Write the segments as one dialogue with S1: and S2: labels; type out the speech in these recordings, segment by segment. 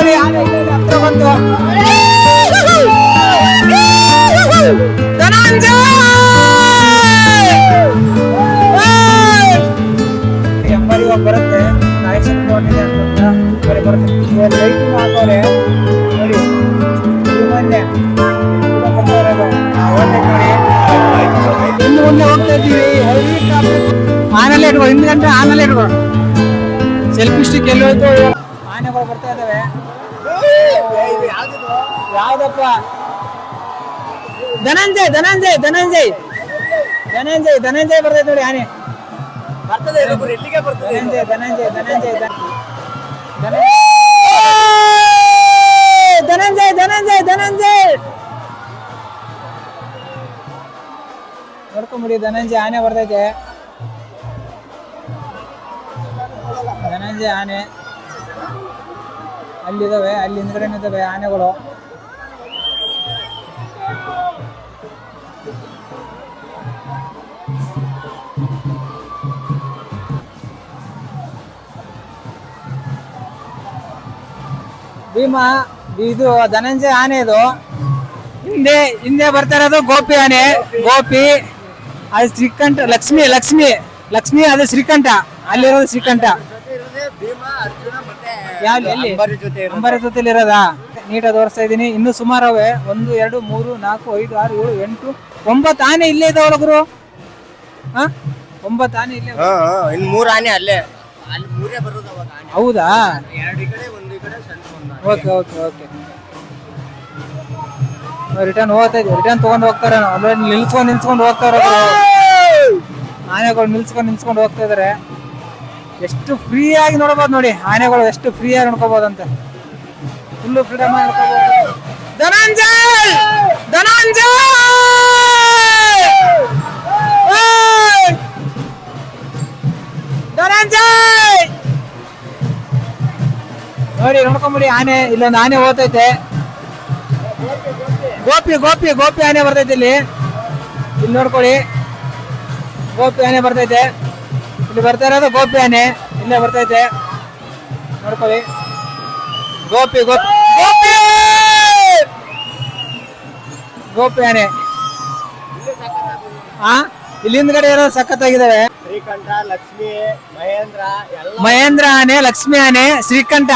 S1: ನೋಡಿ ಆನೆ ಇಲ್ಲಿ ಹತ್ರ ಬಂತು ಧನಂಜಯ್! ಎಂಬರಿ ಒಬ್ಬ ಬರುತ್ತೆ ನಾಯಕನ್ ನೋಡಿದೆ ಅಂತ ಬರೀ ಬರುತ್ತೆ ಲೈಟಿಂಗ್ ಹಾಕೋರೆ ನೋಡಿ ಇದು ಮೊನ್ನೆ ಇದು ಬರ್ತಾ ಇರೋದು. ಆ ಒಳ್ಳೆ ನೋಡಿ ಇನ್ನು ಮುಂದೆ ಹೋಗ್ತಾ ಇದ್ದೀವಿ heavy traffic. ಆಮೇಲೆ ಇಟ್ಕೊ ಹಿಂದ್ಗಂಟೆ ಆಮೇಲೆ ಇಟ್ಕೊ ಸೆಲ್ಫಿ ಸ್ಟಿಕ್ ಎಲ್ಲಿ ಹೋಯ್ತು ಆನೆಗಳು ಬರ್ತಾ ಇದಾವೆ. ಯಾವ್ದಪ್ಪ? ಧನಂಜಯ್ ಧನಂಜಯ್ ಧನಂಜಯ್. ಧನಂಜಯ್ ಧನಂಜಯ್ ಬರ್ತೈತೆ ನೋಡಿ ಆನೆ.
S2: ಬರ್ತದೆ
S1: ಧನಂಜಯ್ ಧನಂಜಯ್. ಧನಂಜಯ್ ಧನಂಜಯ್ ಧನಂಜಯ್. ನೋಡ್ಕೊಂಬಿಡಿ ಧನಂಜಯ್ ಆನೆ ಬರ್ತೈತೆ. ಧನಂಜಯ್ ಆನೆ. ಅಲ್ಲಿದಾವೆ ಅಲ್ಲಿ ಹಿಂದ್ಗಡೆ ಇದಾವೆ ಆನೆಗಳು. ಭೀಮಾ, ಇದು ಧನಂಜಯ ಆನೆ ಇದು. ಹಿಂದೆ ಹಿಂದೆ ಬರ್ತಾ ಇರೋದು ಗೋಪಿ ಆನೆ. ಗೋಪಿ, ಅದು ಶ್ರೀಕಂಠ, ಲಕ್ಷ್ಮಿ ಲಕ್ಷ್ಮಿ ಲಕ್ಷ್ಮಿ, ಅದು ಶ್ರೀಕಂಠ. ಅಲ್ಲಿರೋದು ಶ್ರೀಕಂಠ. ಯಾವ ಎಲ್ಲಿ?
S2: ಅಂಬಾರಿ ಜೊತೆ ಇರೋದ.
S1: ಜೊತೆಲಿ ಇರೋದಾ? ನೀಟಾಗಿ ತೋರಿಸ್ತಾ ಇದ್ದೀನಿ. ಇನ್ನು ಸುಮಾರವೇ ಒಂದು ಎರಡು ಮೂರು ನಾಲ್ಕು ಐದು ಆರು ಏಳು ಎಂಟು ಒಂಬತ್ತು ಆನೆ ಇಲ್ಲೇ ಇದಾವಲ್ಲ ಗುರು? ಹಾ? ಒಂಬತ್ತು ಆನೆ ಇಲ್ಲೇ
S2: ಹಾ, ಇನ್ ಮೂರ್ ಆನೆ ಅಲ್ಲೇ. ಅಲ್ಲಿ ಮೂರೇ ಬರೋದು ಅವಾಗ ಆನೆ.
S1: ಹೌದಾ?
S2: ಎರಡು ಈ ಕಡೆ ಒಂದು ಈ ಕಡೆ ಸಣ್ಣ ಒಂದು ಆನೆ.
S1: Okay okay okay. ರಿಟರ್ನ್ ಹೋಗ್ತಾ ಇದ್ದೀವಿ ರಿಟರ್ನ್ ತಗೊಂಡು ಹೋಗ್ತಾರೆ ಅಲ್ಲಿ ನಿಲ್ಸ್ಕೊಂಡು ನಿಲ್ಸ್ಕೊಂಡು ಹೋಗ್ತಾರೆ ಆನೆಗಳು ನಿಲ್ಸ್ಕೊಂಡು ನಿಲ್ಸ್ಕೊಂಡು ಹೋಗ್ತಾ ಇದಾರೆ. ಎಷ್ಟು ಫ್ರೀ ಆಗಿ ನೋಡ್ಬೋದು ನೋಡಿ, ಆನೆಗಳು ಎಷ್ಟು ಫ್ರೀ ಆಗಿ ನೋಡ್ಕೋಬಹುದು ಅಂತ ಫುಲ್ಲು ಫ್ರೀಡಮ್ ಧನಾಂಜಯ್! ಧನಂಜಯ್! ಧನಂಜಯ್! ನೋಡಿ, ನೋಡ್ಕೊಂಬಿಡಿ, ಆನೆ, ಇಲ್ಲೊಂದು ಆನೆ ಓದೈತೆ ಗೋಪಿ ಗೋಪಿ ಗೋಪಿ ಆನೆ ಬರ್ತೈತೆ ಇಲ್ಲಿ. ಇಲ್ಲಿ ನೋಡ್ಕೊಳ್ಳಿ. ಗೋಪಿ ಆನೆ ಬರ್ತೈತೆ. ಇಲ್ಲಿ ಬರ್ತಾ ಇರೋದು ಗೋಪಿ ಆನೆ. ಇಲ್ಲೇ ಬರ್ತೈತೆ ನೋಡ್ಕೊಳ್ಳಿ. ಗೋಪಿ ಗೋಪಿ ಗೋಪಿ! ಗೋಪಿ ಆನೆ. ಆ? ಇಲ್ಲಿ ಹಿಂದ್ಗಡೆ ಇರೋ ಸಖತ್ತಾಗಿದ್ದಾವೆ?
S2: ಶ್ರೀಕಂಠ ಲಕ್ಷ್ಮಿ ಮಹೇಂದ್ರ
S1: ಮಹೇಂದ್ರ ಆನೆ ಲಕ್ಷ್ಮಿ ಆನೆ ಶ್ರೀಕಂಠ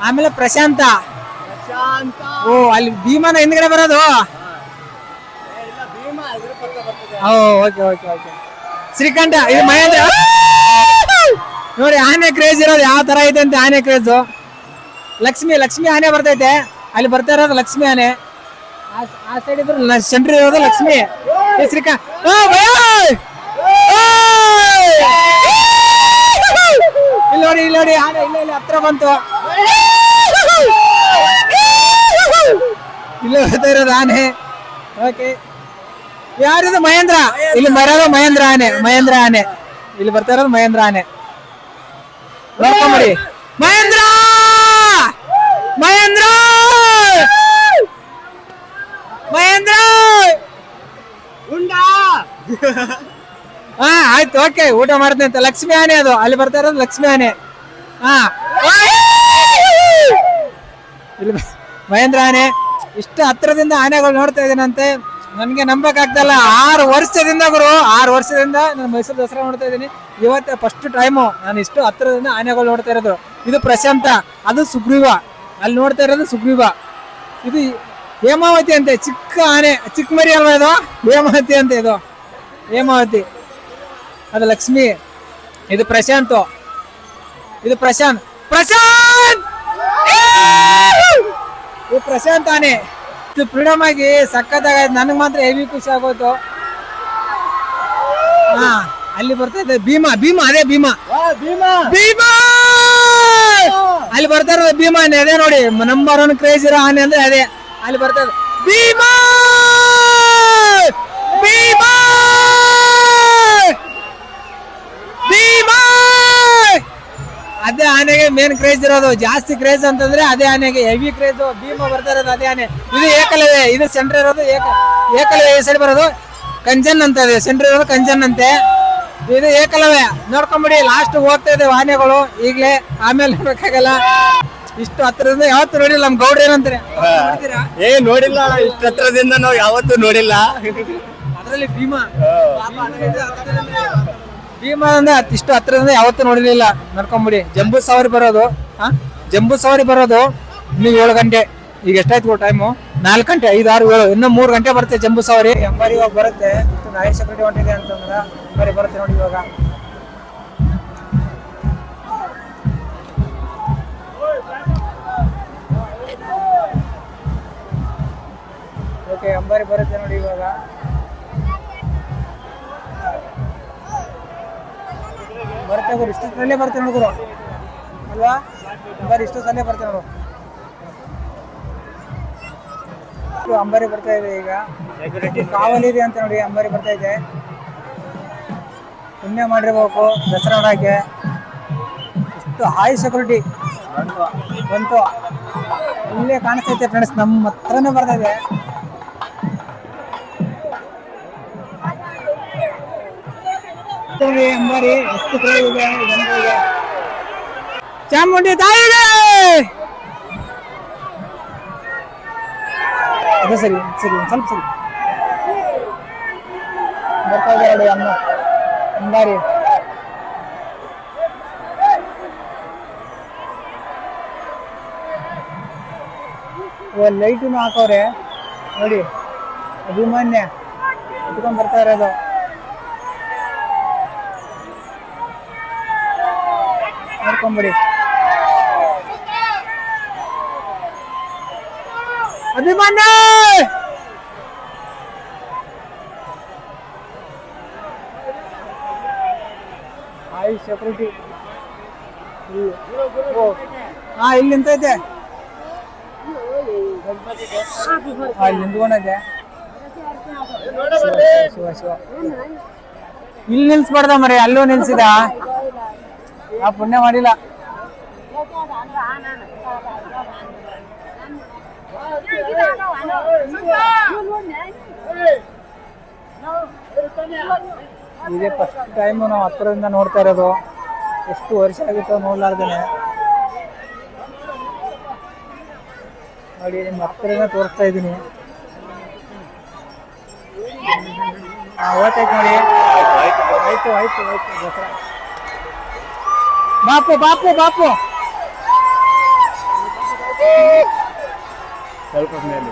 S1: ಆಮೇಲೆ ಪ್ರಶಾಂತ.
S2: ಪ್ರಶಾಂತ!
S1: ಓ ಅಲ್ಲಿ ಭೀಮಾನ ಹಿಂದ್ಗಡೆ ಬರೋದು? Okay okay okay. ಶ್ರೀಕಂಠ ಇದು ಮಹೇಂದ್ರ. ನೋಡಿ ಆನೆ ಕ್ರೇಜ್ ಇರೋದು ಯಾವ ತರ ಐತೆ ಅಂತ ಆನೆ ಕ್ರೇಜ್ ಲಕ್ಷ್ಮಿ ಲಕ್ಷ್ಮಿ ಆನೆ ಬರ್ತೈತೆ. ಅಲ್ಲಿ ಬರ್ತಾ ಇರೋದು ಲಕ್ಷ್ಮಿ ಆನೆ. ಆ- ಸೈಡ್ ಇದ್ರು ಸೆಂಟ್ರ್ ಇರೋದು ಲಕ್ಷ್ಮಿ. ಶ್ರೀಕಾಂತ್! ಇಲ್ಲಿ ನೋಡಿ ಇಲ್ಲಿ ನೋಡಿ ಆನೆ ಇಲ್ಲ ಇಲ್ಲಿ ಹತ್ರ ಬಂತು. ಇಲ್ಲೇ ಬರ್ತಾ ಇರೋದು ಆನೆ. ಓಕೆ ಯಾರಿದು ಮಹೇಂದ್ರ? ಇಲ್ಲಿ ಬರೋದು ಮಹೇಂದ್ರ ಆನೆ ಮಹೇಂದ್ರ ಆನೆ ಇಲ್ಲಿ ಬರ್ತಾ ಇರೋದು ಮಹೇಂದ್ರ ಆನೆ ನೋಡ್ಕೊಂಬಿಡಿ ಮಹೇಂದ್ರ! ಮಹೇಂದ್ರ! ಮಹೇಂದ್ರ! ಹಾ ಆಯ್ತು ಓಕೆ ಊಟ ಮಾಡ್ತೀನಿ ಅಂತ. ಲಕ್ಷ್ಮಿ ಆನೆ ಅದು. ಅಲ್ಲಿ ಬರ್ತಾ ಇರೋದು ಲಕ್ಷ್ಮಿ ಆನೆ. ಹಾ. ಇಲ್ಲಿ ಮಹೇಂದ್ರ ಆನೆ ಇಷ್ಟು ಹತ್ರದಿಂದ ಆನೆಗಳು ನೋಡ್ತಾ ಇದ್ದೀನಂತೆ. ನನಗೆ ನಂಬಕ್ಕಾಗ್ತಲ್ಲ ಆರು ವರ್ಷದಿಂದ ಗುರು, ಆರು ವರ್ಷದಿಂದ ನಾನು ಮೈಸೂರು ದಸರಾ ನೋಡ್ತಾ ಇದ್ದೀನಿ. ಇವತ್ತೇ ಫಸ್ಟ್ ಟೈಮು ನಾನು ಇಷ್ಟು ಹತ್ತಿರದಿಂದ ಆನೆಗಳು ನೋಡ್ತಾ ಇರೋದು. ಇದು ಪ್ರಶಾಂತ, ಅದು ಸುಗ್ರೀವ. ಅಲ್ಲಿ ನೋಡ್ತಾ ಇರೋದು ಸುಗ್ರೀವ. ಇದು ಹೇಮಾವತಿ ಅಂತೆ, ಚಿಕ್ಕ ಆನೆ, ಚಿಕ್ಕ ಮರಿ ಅಲ್ವಾ ಇದು? ಹೇಮಾವತಿ ಅಂತ ಇದು. ಹೇಮಾವತಿ. ಅದು ಲಕ್ಷ್ಮಿ. ಇದು ಪ್ರಶಾಂತ್. ಇದು ಪ್ರಶಾಂತ್. ಪ್ರಶಾಂತ್! ಇದು ಪ್ರಶಾಂತ್ ಆನೆ. ಇದು ಫ್ರೀಡಮ್ ಆಗಿ ಸಖತ್ತಾಗೈತೆ ನನಗೆ ಮಾತ್ರ ಹೆವಿ ಖುಷಿ ಆಗೋಯ್ತು. ಹಾ ಅಲ್ಲಿ ಬರ್ತಾ ಇದೆ ಭೀಮಾ ಭೀಮಾ ಅದೇ ಭೀಮಾ.
S2: ಭೀಮ!
S1: ಭೀಮಾ! ಅಲ್ಲಿ ಬರ್ತಾ ಇರೋದು ಭೀಮಾ ಆನೆ ಅದೇ ನೋಡಿ ನಂಬರ್ ಒನ್ ಕ್ರೇಜ್ ಇರೋ ಆನೆ ಅಂದ್ರೆ ಅದೇ. ಅಲ್ಲಿ ಬರ್ತಾ ಇದೆ ಭೀಮಾ ಭೀಮಾ ಅದೇ ಆನೆಗೆ ಮೇನ್ ಕ್ರೇಜ್ ಇರೋದು. ಜಾಸ್ತಿ ಕ್ರೇಜ್ ಅಂತಂದ್ರೆ ಅದೇ ಆನೆಗೆ. ಹೆವಿ ಕ್ರೇಜ್ ಭೀಮ ಬರ್ತಾ ಇರೋದು ಅದೇ ಆನೆ. ಇದು ಏಕಲವ್ಯ ಇದು ಸೆಂಟರ್ ಇರೋದು ಏಕ ಏಕಲವ್ಯ ಈ ಸೈಡ್ ಬರೋದು ಕಂಜನ್ ಅಂತ ಇದೆ. ಸೆಂಟರ್ ಇರೋದು ಕಂಜನ್ ಅಂತೆ. ಇದು ಏಕಲವ್ಯ. ನೋಡ್ಕೊಂಬಿಡಿ ಲಾಸ್ಟ್ ಹೋಗ್ತಾ ಇದೆ ಆನೆಗಳು. ಈಗಲೇ ಆಮೇಲೆ ನೋಡಕ್ಕಾಗಲ್ಲ ಇಷ್ಟು ಹತ್ರದಿಂದ ಯಾವತ್ತು ನೋಡಿಲ್ಲ ನಮ್ ಗೌಡ್ರ ಏನಂತಾರೆ?
S2: ಏ ನೋಡಿಲ್ಲ. ಇಷ್ಟು ಹತ್ರದಿಂದ ನಾವು ಯಾವತ್ತೂ ನೋಡಿಲ್ಲ.
S1: ಅದರಲ್ಲಿ ಭೀಮಾ. ಭೀಮಾ ಅಂದ್ರೆ ಅತಿಷ್ಟು ಇಷ್ಟು ಹತ್ರದಿಂದ ಯಾವತ್ತೂ ನೋಡಿರ್ಲಿಲ್ಲ. ನಡ್ಕೊಂಬಿಡಿ. ಜಂಬೂ ಸವಾರಿ ಬರೋದು. ಹಾ? ಜಂಬೂ ಸವಾರಿ ಬರೋದು ಇನ್ನು ಏಳು ಗಂಟೆ. ಈಗ ಎಷ್ಟಾಯ್ತು ಟೈಮು ನಾಲ್ಕು ಗಂಟೆ, ಐದು, ಆರು, ಏಳು, ಇನ್ನೂ ಮೂರು ಗಂಟೆ ಬರುತ್ತೆ ಜಂಬೂ ಸವಾರಿ. ಎಂಬಾರಿ ಇವಾಗ ಬರುತ್ತೆ. ನಾಯಿ ಸೆಕ್ಯೂರಿಟಿ ಹೊಂಟಿದೆ ಅಂತಂದ್ರೆ ಎಂಬಾರಿ ಬರುತ್ತೆ ನೋಡಿ ಇವಾಗ. ಓಕೆ ಅಂಬಾರಿ ಬರುತ್ತೆ ನೋಡಿ ಇವಾಗ. ಬರುತ್ತೆ ಗುರು. ಇಷ್ಟೊತ್ತಲ್ಲೇ ಬರ್ತೀನಿ ನೋಡಿ ಗುರು. ಅಲ್ವಾ? ಅಂಬಾರಿ ಇಷ್ಟೊತ್ತಲ್ಲೇ ಬರುತ್ತೆ ನೋಡು. ಇದು ಅಂಬಾರಿ ಬರ್ತಾ ಇದೆ ಈಗ. ಕಾವಲಿದೆ ಅಂತ ನೋಡಿ ಅಂಬಾರಿ ಬರ್ತಾ ಇದೆ. ಪುಣ್ಯ ಮಾಡಿರ್ಬೇಕು ದಸರಾ ನೋಡಕ್ಕೆ ಇಷ್ಟು ಹಾಯ್ ಸೆಕ್ಯೂರಿಟಿ ಬಂತು. ಇಲ್ಲೇ ಕಾಣಿಸ್ತೈತೆ ಫ್ರೆಂಡ್ಸ್ ನಮ್ಮ ಹತ್ರನೇ ಬರ್ತಾ ಇದೆ. ನೋಡಿ ಅಂಬಾರಿ ಎಷ್ಟು ಇದೆ ಜನಗಳಿಗೆ ಚಾಮುಂಡಿ ತಾಯಿಗೆ! ಅದು ಸರಿ ಸರಿ, ಸ್ವಲ್ಪ ಸರಿ. ಬರ್ತಾ ಇದೆ ಅಮ್ಮ. ಅಂಬಾರಿ. ಲೈಟನ್ನು ಹಾಕೋರೆ ನೋಡಿ, ಅಭಿಮಾನ್ಯ. ಇಟ್ಕೊಂಡ್ ಬರ್ತಾ ಇರೋದು. ನೋಡ್ಕೊಂಬಿಡಿ ಅಭಿಮಾನ ಹಾಯ್ ಸೆಕ್ಯೂರಿಟಿ ಹಾ ಇಲ್ಲಿ ನಿಂತೈತೆ. ಹಾ ಇಲ್ಲಿ ನಿಂತ್ಕೊಂಡೈತೆ. ಶಿವ ಶಿವ. ಇಲ್ಲಿ ನಿಲ್ಸ್ಬಾರ್ದ ಮರಿ ಅಲ್ಲೂ ನಿಲ್ಸಿದ? ಆ ಪುಣ್ಯ ಮಾಡಿಲ್ಲ. ಇದೇ ಫಸ್ಟ್ ಟೈಮು ನಾವು ಹತ್ತಿರದಿಂದ ನೋಡ್ತಾ ಇರೋದು. ಎಷ್ಟು ವರ್ಷ ಆಗಿತ್ತು ನೋಡ್ಲಾರ್ದೇನೆ. ನೋಡಿ ನಿಮ್ಮ ಹತ್ತಿರದಿಂದ ತೋರಿಸ್ತಾ ಇದ್ದೀನಿ. ಓದ್ತೈತೆ ನೋಡಿ ಆಯ್ತು ಆಯ್ತು ಆಯ್ತು, ದಸರಾ. ಬಾಪು ಬಾಪು ಬಾಪು.
S2: ಸ್ವಲ್ಪ ಮೇಲೆ.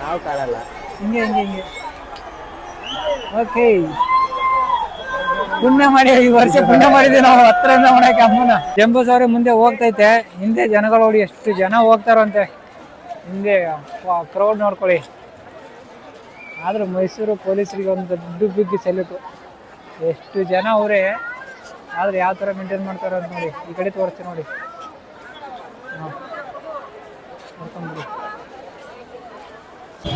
S2: ಯಾವ ಕಾಣಲ್ಲ
S1: ಹಿಂಗೆ ಹಿಂಗೆ ಹಿಂಗೆ. ಓಕೆ ಪುಣ್ಯ ಮಾಡಿ ಈ ವರ್ಷ ಪುಣ್ಯ ಮಾಡಿದ್ವಿ ನಾವು. ಹತ್ತಿರದಿಂದ ಮಾಡಕ್ಕೆ ಅಮ್ಮನ. ಜಂಬೂ ಸಾವಿರ ಮುಂದೆ ಹೋಗ್ತೈತೆ. ಹಿಂದೆ ಜನಗಳು ನೋಡಿ ಎಷ್ಟು ಜನ ಹೋಗ್ತಾರಂತೆ ಹಿಂದೆ ಕ್ರೌಡ್ ನೋಡ್ಕೊಳ್ಳಿ. ಆದರೂ ಮೈಸೂರು ಪೊಲೀಸರಿಗೆ ಒಂದು ದೊಡ್ಡ ಬಿಗ್ಗಿ ಸೆಲ್ಯೂಟು. ಎಷ್ಟು ಜನ ಅವರೇ. ಆದ್ರೆ ಯಾವ ಥರ ಮೇಂಟೈನ್ ಮಾಡ್ತಾರೆ ಅಂತ ನೋಡಿ. ಈ ಕಡೆ ತೋರಿಸ್ತೀನಿ ನೋಡಿ.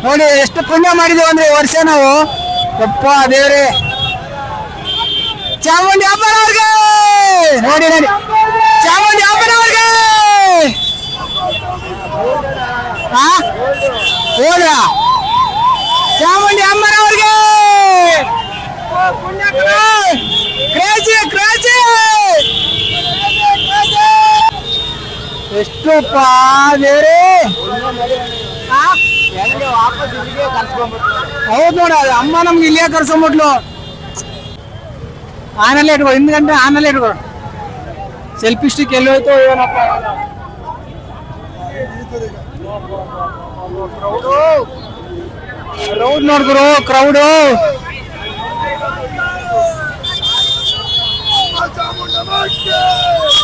S1: ನೋಡಿ, ಎಷ್ಟು ಪುಣ್ಯ ಮಾಡಿದೀವಿ ಅಂದ್ರೆ ವರ್ಷ ನಾವು. ಅಪ್ಪ ದೇವ್ರೆ. ಚಾಮುಂಡಿ ಅಮ್ಮನ ಅವ್ರಿಗೆ! ನೋಡಿ ನೋಡಿ. ಚಾಮುಂಡಿ ಅಮ್ಮನ ಅವ್ರಿಗೆ! ಹಾ ಹೋದ್ರ ಚಾಮುಂಡಿ ಅಮ್ಮನ ಅವ್ರಿಗೆ ಕ್ರೇಜಿ ಕ್ರೇಜಿ ಎಷ್ಟು ಪಾ ದೇವ್ರೆ ಹಾ
S2: ಹೆಂಗೆ ವಾಪಸ್ ಇಲ್ಲಿಗೆ ಕರ್ಸ್ಕೊಂಡ್ಬಿಟ್ಟು
S1: ಹೌದು ನೋಡ ಅಮ್ಮ ನಮ್ಗೆ ಇಲ್ಲೇ ಕರ್ಸೊಂಬಿಟ್ಲು ಆನಲ್ಲೇ ಇಟ್ಕೊ ಹಿಂದ್ ಗಂಟೆ ಆನಲ್ಲೇ ಇಟ್ಕೊ ಸೆಲ್ಫಿ ಸ್ಟಿಕ್ ಎಲ್ಲಿ ಹೋಯ್ತು ಏನಪ್ಪ ಕ್ರೌಡ್ ನೋಡಿದ್ರು ಕ್ರೌಡು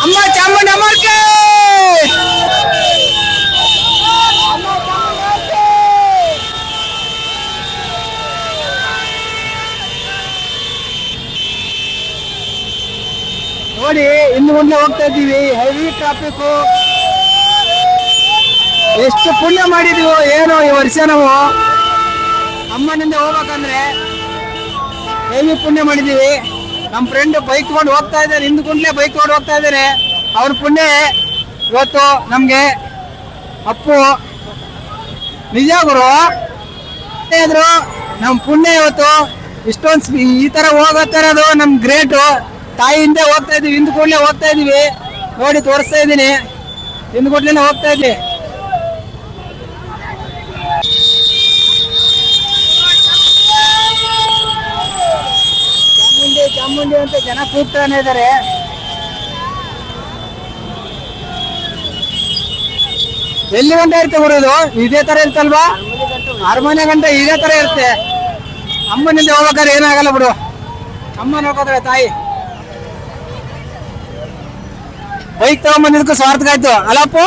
S1: ಅಮ್ಮ ಚಾಮುಂಡಿ ಅಮ್ಮಕ್ಕೆ ನೋಡಿ, ಇನ್ನು ಮುಂದೆ ಹೋಗ್ತಾ ಇದ್ದೀವಿ. ಹೆವಿ ಟ್ರಾಫಿಕ್ ಎಷ್ಟು ಪುಣ್ಯ ಮಾಡಿದೀವೋ, ಏನೋ ಈ ವರ್ಷ ನಾವು. ಅಮ್ಮನಿಂದ ಹೋಗ್ಬೇಕಂದ್ರೆ ಹೆವಿ ಪುಣ್ಯ ಮಾಡಿದೀವಿ ನಮ್ಮ ಫ್ರೆಂಡ್ ಬೈಕ್ ಕೊಂಡು ಹೋಗ್ತಾ ಇದ್ದಾರೆ. ಹಿಂದ್ ಕುಂಡ್ಲೆ ಬೈಕ್ ಕೊಂಡು ಹೋಗ್ತಾ ಇದ್ದಾರೆ. ಅವ್ರ ಪುಣ್ಯ ಇವತ್ತು ನಮ್ಗೆ ಅಪ್ಪು, ನಿಜ ಗುರು. ಆದ್ರು ನಮ್ ಪುಣ್ಯ ಇವತ್ತು ಇಷ್ಟೊಂದು ಈ ತರ ಹೋಗತ್ತಿರೋದು ನಮ್ ಗ್ರೇಟು ತಾಯಿ ಹಿಂದೆ ಹೋಗ್ತಾ ಇದೀವಿ ಹಿಂದ್ ಕೂಡಲೇ ಹೋಗ್ತಾ ಇದೀವಿ. ನೋಡಿ, ತೋರಿಸ್ತಾ ಇದ್ದೀನಿ. ಹಿಂದ್ಗುಡ್ಲಿನ ಹೋಗ್ತಾ ಇದ್ವಿ. ಚಾಮುಂಡಿ ಚಾಮುಂಡಿ ಅಂತ ಜನ ಕೂಗ್ತಾನೆ ಇದ್ದಾರೆ ಎಲ್ಲಿ ಗಂಟೆ ಇರುತ್ತೆ ಬರೋದು ಇದೇ? ತರ ಇರ್ತಲ್ವಾ ಅರಮನೆ ಗಂಟೆ ಇದೇ ತರ ಇರುತ್ತೆ. ಅಮ್ಮನಿಂದ ಹೋಗ್ಬೇಕಾದ್ರೆ ಏನಾಗಲ್ಲ ಬಿಡು. ಅಮ್ಮ ನೋಡ್ಕೋತಾರೆ ತಾಯಿ. ಬೈಕ್ ತಗೊಂಬಂದಿದ್ದಕ್ಕೂ ಸ್ವಾರ್ಥ ಆಯ್ತು. ಅಲ್ಲಪ್ಪು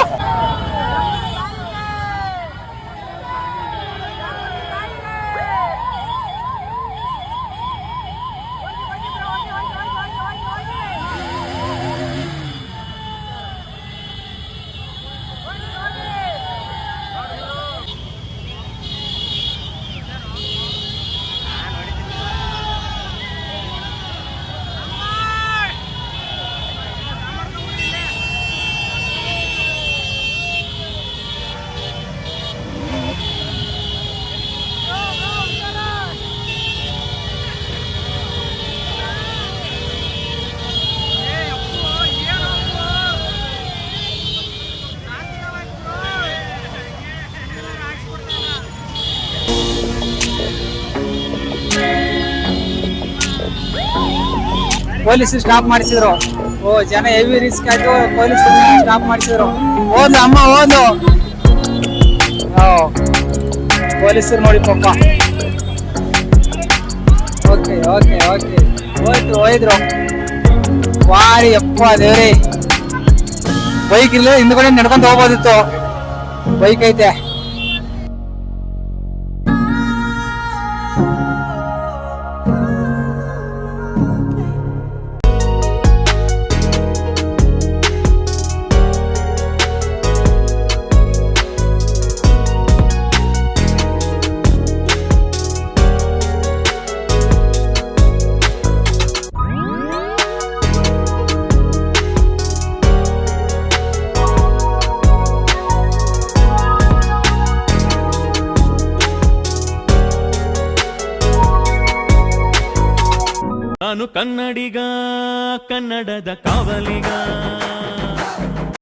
S1: ಪೊಲೀಸ್ ಸ್ಟಾಪ್ ಮಾಡಿಸಿದ್ರು. ಓ, ಜನ ಹೆವಿ ರಿಸ್ಕ್ ಆಯ್ತು ಪೊಲೀಸ್ ಸ್ಟಾಪ್ ಮಾಡಿಸಿದ್ರು. ಓದು ಅಮ್ಮ ಓದು ಪೊಲೀಸರು ನೋಡಿ ಪಪ್ಪ ಓಕೆ ಓಕೆ ಓಕೆ. ಹೋಯ್ತು, ಹೋಯ್ದ್ರು. ವಾರಿ ಅಪ್ಪ ದೇವ್ರಿ. ಬೈಕ್ ಇಲ್ಲ ಹಿಂದ್ಗಡೆ ನಡ್ಕೊಂಡು ಹೋಗ್ಬೋದಿತ್ತು. ಬೈಕ್ ಐತೆ.
S3: ಕನ್ನಡಿಗ